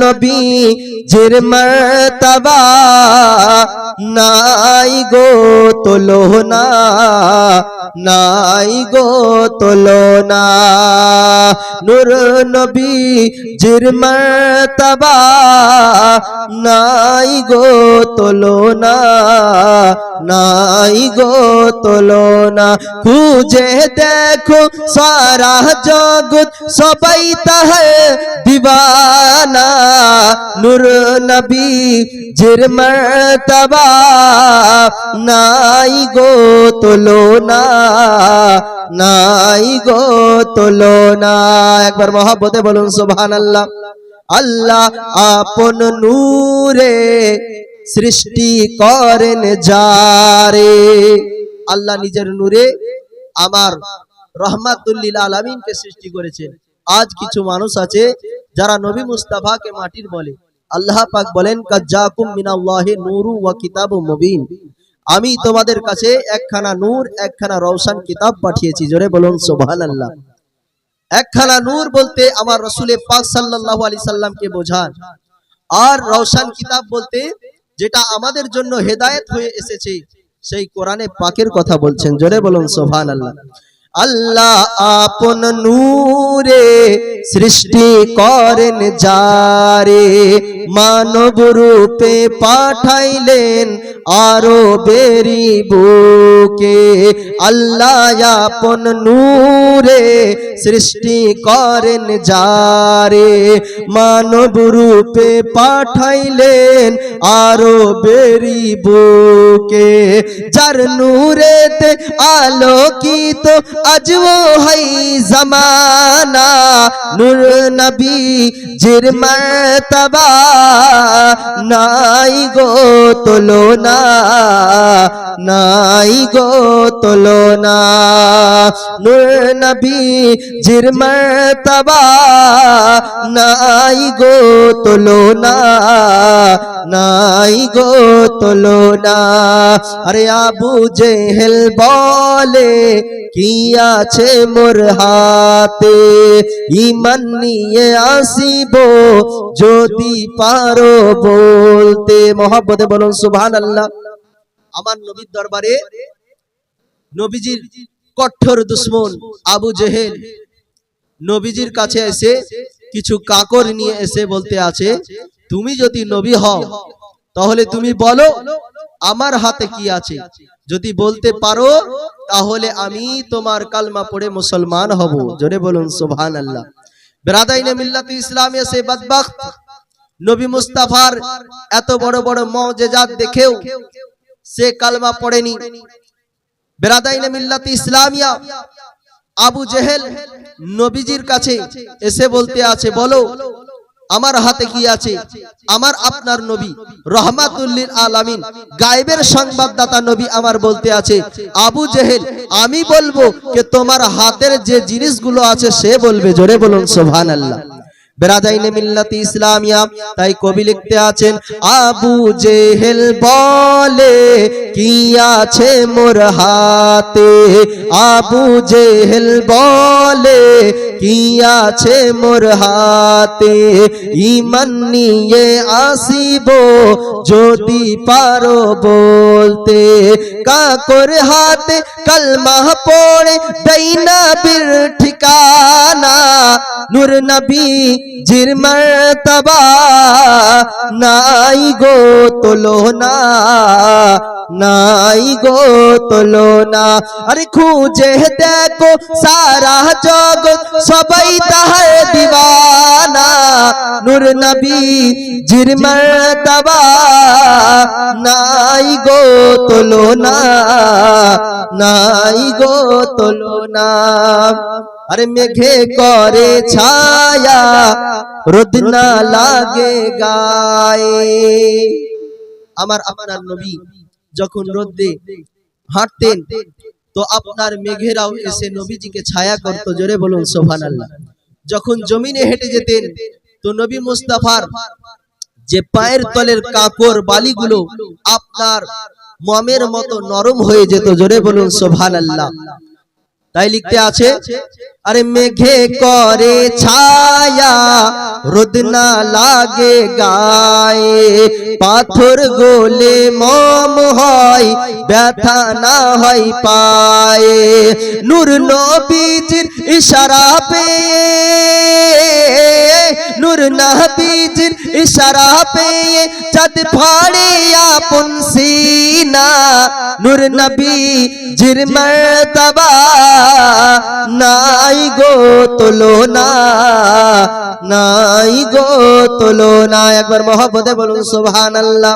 নবী জের মর্তবা নাই গো তোলো না নাই গো তোলো না। নূর নবী জির মর্তবা। নাই গো তোলো না নাই গো তোলো না খুঁজে দেখো সারা জগৎ, সবাই তাহে দিবানা। নূর নবী জির মর্তবা। নাই গো তোলো না নাই গো তোলো না একবার মহাব্বতে বলুন সোভান আল্লাহ আল্লাহ আপন নূরে সৃষ্টি করেন যারে। আল্লাহ নিজের নূরে আমার রহমাতুল্লিল আলামিনকে সৃষ্টি করেছেন। আজ কিছু মানুষ আছে যারা নবী মুস্তাফাকে মাটির বলে। আল্লাহ পাক বলেন, কাজ্জাকুম মিনাল্লাহি নূরু ওয়া কিতাবুম মুবিন। আমি তোমাদের কাছে একখানা নূর, একখানা রওশন কিতাব পাঠিয়েছি। জোরে বলুন, সুবহানাল্লাহ। একখানা নূর বলতে আমার রসুলে পাক সাল্লাহ আলি সাল্লামকে বোঝান। আর রওশান কিতাব বলতে যেটা আমাদের জন্য হেদায়েত হয়ে এসেছে, সেই কোরআনে পাকের কথা বলছেন। জোরে বলুন সোহান আল্লাহ আপন নূরে সৃষ্টি করেন যারে, মানব রূপে পাঠাইলেন আরও বেরি বুকে। আল্লাহ আপন নূরে সৃষ্টি করেন যারে, মানব রূপে পাঠাইলেন আরও বেরি বুকে। যার নূরেতে আলোকিত আজও হাই জমানা নূর নবী, জির মর্তবা। নাই গো তোলো না নাই গো তোলো না নূর নবী, জির মর্তবা। নাই গো তোলো না নাই গো তোলো না। আরে আবু জেহেল বলে, কি আছে মোর হাতে? ইমান নিয়ে আসিব যদি পারো বলতে। মহব্বতে বলুন সুবহান আল্লাহ আমার নবীর দরবারে নবীজির কঠোর দুশ্মন আবু জেহেল নবীজির কাছে এসে কিছু কাকর নিয়ে এসে বলতে আছে, তুমি যদি নবী হও তাহলে তুমি বলো, আমার হাতে কি আছে? যদি বলতে পারো, তাহলে আমি তোমার কালমা পড়ে মুসলমান হব। জোরে বলুন সুবহান আল্লাহ ইসলামিয়া নবী এত বড় বড় দেখেও সে কালমা পড়েনি। ইসলামিয়া আবু জেহেল নবীজির কাছে এসে বলতে আছে, বলো আমার হাতে কি আছে? আমার আপনার নবী, রহমাতুল্লিল আলামিন। গায়েবের সংবাদদাতা নবী আমার বলতে আছে, আবু জেহেল, আমি বলব যে তোমার হাতের যে জিনিসগুলো আছে, সে বলবে। জোরে বলুন, সুবহানাল্লাহ। বেরাদাইনে মিল্লাতি ইসলামিয়া, তাই কবি লিখতে আছেন, আবু জেহেল বলে কি আছে মোর হাতে? আবু জেহেল বলে কি আছে মোর হাতে? ইমান নিয়ে আসিব যদি পারো বলতে, কাকর হাতে কালমা পড়ে দৈনা বীর ঠিকানা, নূর নবী জির মর্তবা, নাই গো তোলো না নাই গো তোলো না আরে খুঁজে দেখো সারা জগৎ, সবাই দিবানা নূর নবী জির মর্তবা নাই গো তোলো না নাই গো তোলো না আরে মেঘে করে ছায়া, রোদ না লাগে গায়ে। আমার আপনার নবী যখন রোদে হাঁটতেন, তো আপনার মেঘেরাও এসে নবীজিকে ছায়া করত, জোরে বলুন সোভান আল্লাহ যখন জমিনে হেঁটে যেতেন তো নবী মুস্তাফার যে পায়ের তলের কাকর বালিগুলো আপনার মমের মতো নরম হয়ে যেত, জোরে বলুন সোভান আল্লাহ তাই লিখতে আছে, আরে মেঘে করে ছায়া, রোদ না লাগে গায়ে, পাথর গোলে মম হয়, ব্যথা না হয় পায়ে। নূর নবীজির ইশারা পেয়ে নূর নবীজির ইশারা পেয়ে চাঁদ ফাড়ে আপন সিনা। নূর নবী জির মর্তবা নাই গো তোলো না নাই গো তোলো না একবার মহব্বতে বলুন, সুবহানাল্লাহ।